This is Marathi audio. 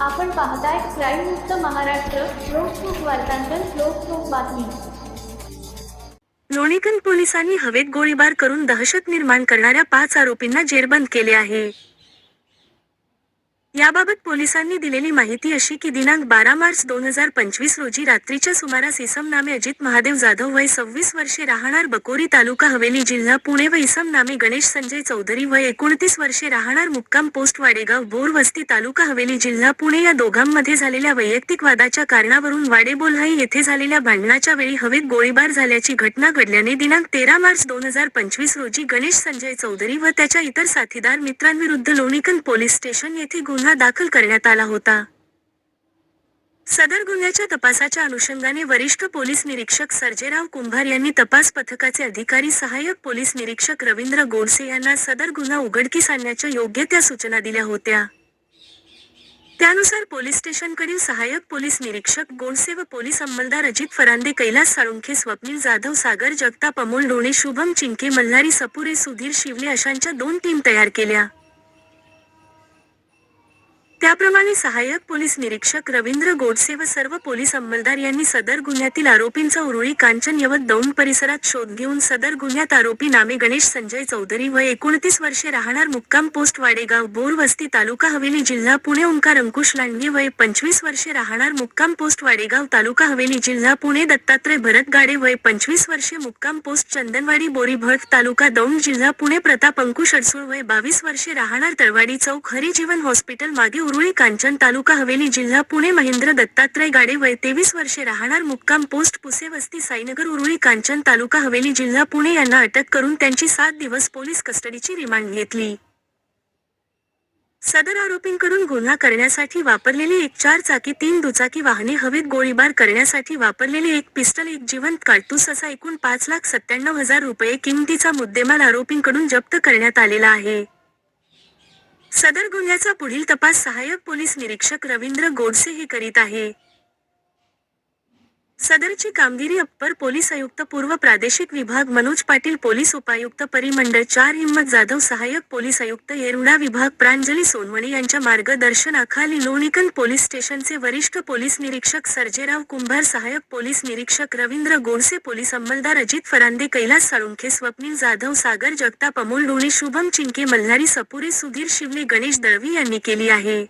आपण पाहताय क्राईम मुक्त महाराष्ट्र लोकसुख वार्तांकन लोकसुख बातमी. लोणीकन पोलिसांनी हवेत गोळीबार करून दहशत निर्माण करणाऱ्या पाच आरोपींना जेरबंद केले आहे. याबाबत पोलिसांनी दिलेली माहिती अशी की दिनांक बारा मार्च दोन हजार पंचवीस रोजी रात्रीच्या सुमारास इसम नामे अजित महादेव जाधव वय सव्वीस वर्षे राहणार बकोरी तालुका हवेली जिल्हा पुणे व इसम नामे गणेश संजय चौधरी वय एकोणतीस वर्षे राहणार मुक्काम पोस्ट वाडेगाव बोर वस्ती तालुका हवेली जिल्हा पुणे या दोघांमध्ये झालेल्या वैयक्तिक वादाच्या कारणावरून वाडेबोल्हाई येथे झालेल्या भांडणाच्या वेळी हवेत गोळीबार झाल्याची घटना घडल्याने दिनांक तेरा मार्च दोन हजार पंचवीस रोजी गणेश संजय चौधरी व त्याच्या इतर साथीदार मित्रांविरुद्ध लोणीकंद पोलीस स्टेशन येथे गुन्हा दाखल करण्यात आला होता. सदर गुन्ह्याच्या तपासाच्या अनुषंगाने वरिष्ठ पोलीस निरीक्षक सर्जेराव कुंभार यांनी तपास पथकाचे अधिकारी सहाय्यक पोलीस निरीक्षक रवींद्र गोडसे यांना सदर गुन्हा उघडकीस आणण्याच्या योग्य त्या सूचना दिल्या होत्या. त्यानुसार पोलीस स्टेशनकडील सहाय्यक पोलीस निरीक्षक गोडसे व पोलीस अंमलदार अजित फरांदे कैलास साळुंखे स्वप्नील जाधव सागर जगताप अमोल ढोणे शुभम चिंके मल्हारी सपुरे सुधीर शिवले अशांच्या दोन टीम तयार केल्या. त्याप्रमाणे सहाय्यक पोलीस निरीक्षक रवींद्र गोडसे व सर्व पोलीस अंमलदार यांनी सदर गुन्ह्यातील आरोपींचा उरुळी कांचन यवत दौंड परिसरात शोध घेऊन सदर गुन्ह्यात आरोपी नामे गणेश संजय चौधरी व एकोणतीस वर्षे राहणार मुक्काम पोस्ट वाडेगाव बोर वस्ती तालुका हवेली जिल्हा पुणे ओंकार अंकुश लांडगे वय पंचवीस वर्षे राहणार मुक्काम पोस्ट वाडेगाव तालुका हवेली जिल्हा पुणे दत्तात्रय भरत गाडे वय पंचवीस वर्षे मुक्काम पोस्ट चंदनवाडी बोरी भट तालुका दौंड जिल्हा पुणे प्रताप अंकुश अडसूळ वय बावीस वर्षे राहणार तळवाडी चौक हरिजीवन हॉस्पिटल मागे उरुळी कांचन तालुका हवेली जिल्हा पुणे महेंद्र दत्तात्रय गाडे वय तेवीस वर्षे राहणार मुक्काम पोस्ट पुसे वस्ती साईनगर उरुळी कांचन तालुका हवेली जिल्हा पुणे यांना अटक करून त्यांची सात दिवस पोलीस कस्टडीची रिमांड घेतली. सदर आरोपींकडून गुन्हा करण्यासाठी वापरलेली एक चार चाकी तीन दुचाकी वाहने हवेत गोळीबार करण्यासाठी वापरलेले एक पिस्टल एक जिवंत काडतूस असा एकूण पाच लाख सत्त्याण्णव हजार रुपये किमतीचा मुद्देमाल आरोपींकडून जप्त करण्यात आलेला आहे. सदर गुन्ह्याचा पुढील तपास सहाय्यक पोलीस निरीक्षक रवींद्र गोडसे हे करीत आहे. सदरची कामगिरी अप्पर पोलीस आयुक्त पूर्व प्रादेशिक विभाग मनोज पाटील पोलीस उपायुक्त परिमंडळ चार हिम्मत जाधव सहाय्यक पोलीस आयुक्त येरुडा विभाग प्रांजली सोनवणे यांच्या मार्गदर्शनाखाली लोणिकल पोलीस स्टेशनचे वरिष्ठ पोलीस निरीक्षक सर्जेराव कुंभार सहाय्यक पोलीस निरीक्षक रवींद्र गोडसे पोलीस अंमलदार अजित फरांदे कैलास साळुंखे स्वप्नील जाधव सागर जगताप अमोल डोणे शुभम चिंके मल्हारी सपुरे सुधीर शिवले गणेश दळवी यांनी केली आहे.